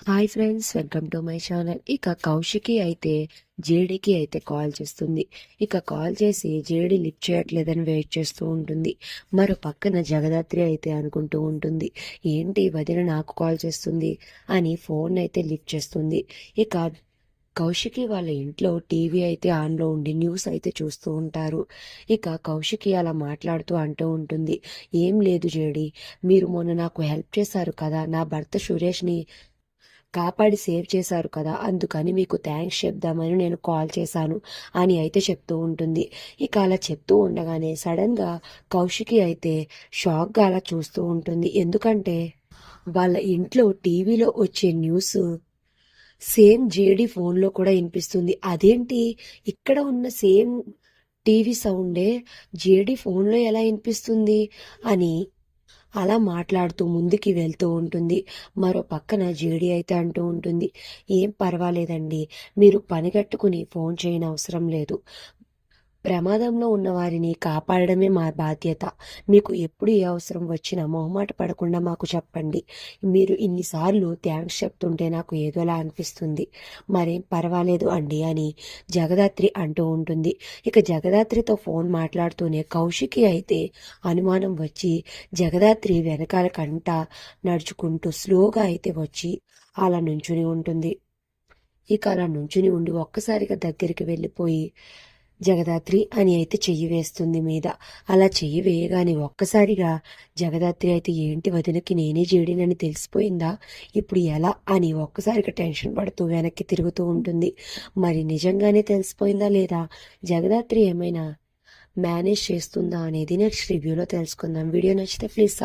Hi friends welcome to my channel. ఇక కౌశికి అయితే జేడీకి అయితే కాల్ చేస్తుంది. ఇక కాల్ చేసి జేడీ లిఫ్ట్ చేయట్లేదని వెయిట్ చేస్తూ ఉంటుంది. మరో పక్కన జగదాత్రి అయితే అనుకుంటూ ఉంటుంది. ఏంటి వదిన నాకు కాల్ చేస్తుంది? అని ఫోన్ అయితే లిఫ్ట్ చేస్తుంది. ఇక కౌశికి వాళ్ళ ఇంట్లో టీవీ అయితే ఆన్లో ఉండి న్యూస్ అయితే చూస్తూ ఉంటారు. ఇక కౌశికి అలా మాట్లాడుతూ అంటూ ఉంటుంది. ఏం లేదు జేడి మీరు మొన్న నాకు హెల్ప్ చేశారు కదా నా భర్త సురేష్ని కాపాడి సేవ్ చేశారు కదా అందుకని మీకు థ్యాంక్స్ చెప్దామని నేను కాల్ చేశాను అని అయితే చెప్తూ ఉంటుంది. ఇక అలా చెప్తూ ఉండగానే సడన్గా కౌశికి అయితే షాక్గా అలా చూస్తూ ఉంటుంది. ఎందుకంటే వాళ్ళ ఇంట్లో టీవీలో వచ్చే న్యూస్ సేమ్ జేడి ఫోన్లో కూడా వినిపిస్తుంది. అదేంటి? ఇక్కడ ఉన్న సేమ్ టీవీ సౌండే జేడి ఫోన్లో ఎలా వినిపిస్తుంది? అని అలా మాట్లాడుతూ ముందుకి వెళ్తూ ఉంటుంది. మరో పక్కన జేడి అయితే అంటూ ఉంటుంది. ఏం పర్వాలేదండి. మీరు పనిగట్టుకుని ఫోన్ చేయని అవసరం లేదు. ప్రమాదంలో ఉన్న వారిని కాపాడడమే మా బాధ్యత. మీకు ఎప్పుడు ఏ అవసరం వచ్చినా మొహమాట పడకుండా మాకు చెప్పండి. మీరు ఇన్నిసార్లు థ్యాంక్స్ చెప్తుంటే నాకు ఏదోలా అనిపిస్తుంది. మరేం పర్వాలేదు అండి అని జగదాత్రి అంటూ ఉంటుంది. ఇక జగదాత్రితో ఫోన్ మాట్లాడుతూనే కౌశికి అయితే అనుమానం వచ్చి జగదాత్రి వెనకాల కంట నడుచుకుంటూ స్లోగా అయితే వచ్చి అలా నుంచుని ఉంటుంది. ఇక అలా నుంచుని ఉండి ఒక్కసారిగా దగ్గరికి వెళ్ళిపోయి జగదాత్రి అని అయితే చెయ్యి వేస్తుంది మీద. అలా చెయ్యి వేయగానే ఒక్కసారిగా జగదాత్రి అయితే ఏంటి వదినకి నేనే జేడినని తెలిసిపోయిందా? ఇప్పుడు ఎలా? అని ఒక్కసారిగా టెన్షన్ పడుతూ వెనక్కి తిరుగుతూ ఉంటుంది. మరి నిజంగానే తెలిసిపోయిందా లేదా? జగదాత్రి ఏమైనా మేనేజ్ చేస్తుందా అనేది నెక్స్ట్ రివ్యూలో తెలుసుకుందాం. వీడియో నచ్చితే ప్లీజ్